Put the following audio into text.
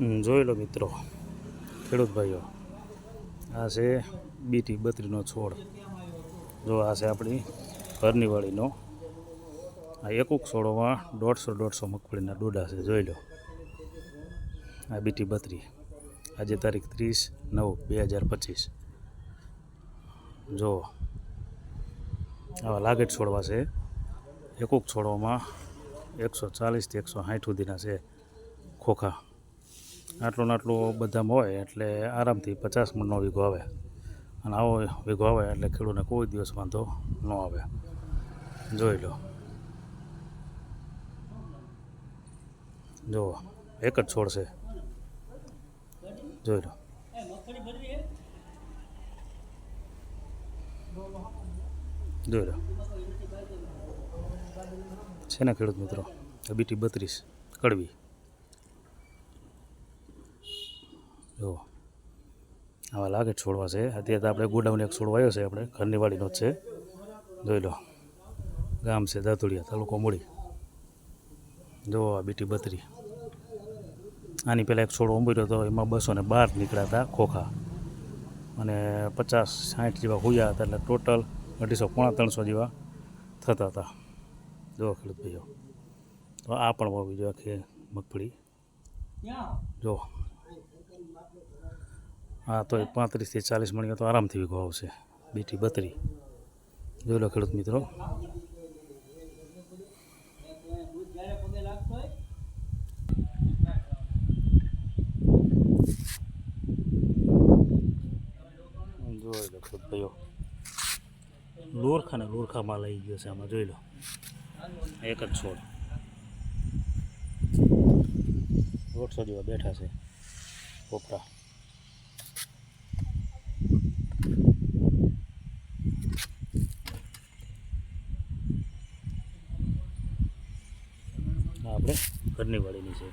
જોઈ લો મિત્રો. ખેડૂત ભાઈઓ, આ છે બીટી બત્રીનો છોડ. જો આ છે આપણી ઘરની વાળીનો આ એકુક છોડોમાં દોઢસો દોઢસો મગફળીના ડોડા છે, જોઈ લો. આ બીટી બત્રી, આજે તારીખ ત્રીસ નવ બે હજાર પચીસ. જો, આવા લાગેટ છોડવા છે. એકુક છોડોમાં એકસો ચાલીસથી એકસો સાઠ સુધીના છે ખોખા. આટલું ને આટલું બધામાં હોય એટલે આરામથી પચાસ મણનો વીઘો આવે. અને આવો વીઘો આવે એટલે ખેડૂતને કોઈ દિવસ વાંધો ન આવે. જોઈ લો. જો એક જ છોડ છે. જોઈ લો. જોઈ લો. છે ને ખેડૂત મિત્રો? બીટી બત્રીસ, કડવી. જો આવા લાગે છોડવા છે. અત્યારે તો આપણે ગોડાઉન એક છોડવા આવ્યો છે આપણે ઘરની વાડીનો જ છે. જોઈ લો ગામ છે દાતુડિયા તાલુકો મૂળી. જો આ બીટી બત્રી. આની પહેલાં એક છોડો ઉંબર્યો હતો એમાં બસો ને બાર નીકળ્યા હતા ખોખા. અને પચાસ સાઠ જેવા હોયા હતા એટલે ટોટલ અઢીસો પોણા ત્રણસો જેવા થતા હતા. જો ખેડૂત ભાઈઓ તો આ પણ વાવી જો આખી મગફળી. જો. હા તો એક પાંત્રીસથી ચાલીસ મણિયા તો આરામથી વીઘો આવશે. બીટી બત્રી. જોઈ લો ખેડૂત મિત્રો. જોઈ લો ખેડૂત ભાઈઓ. લોરખા ને લોરખામાં લઈ ગયો છે આમાં, જોઈ લો. એક જ છોડ. દોઢસો જેવા બેઠા છે. પોપડા આપણે ઘરની વાળીની છે.